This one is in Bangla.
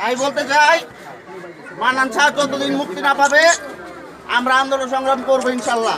তাই বলতে চাই মানান ছাড় যতদিন মুক্তি না পাবে আমরা আন্দোলন সংগ্রাম করব ইনশাল্লাহ।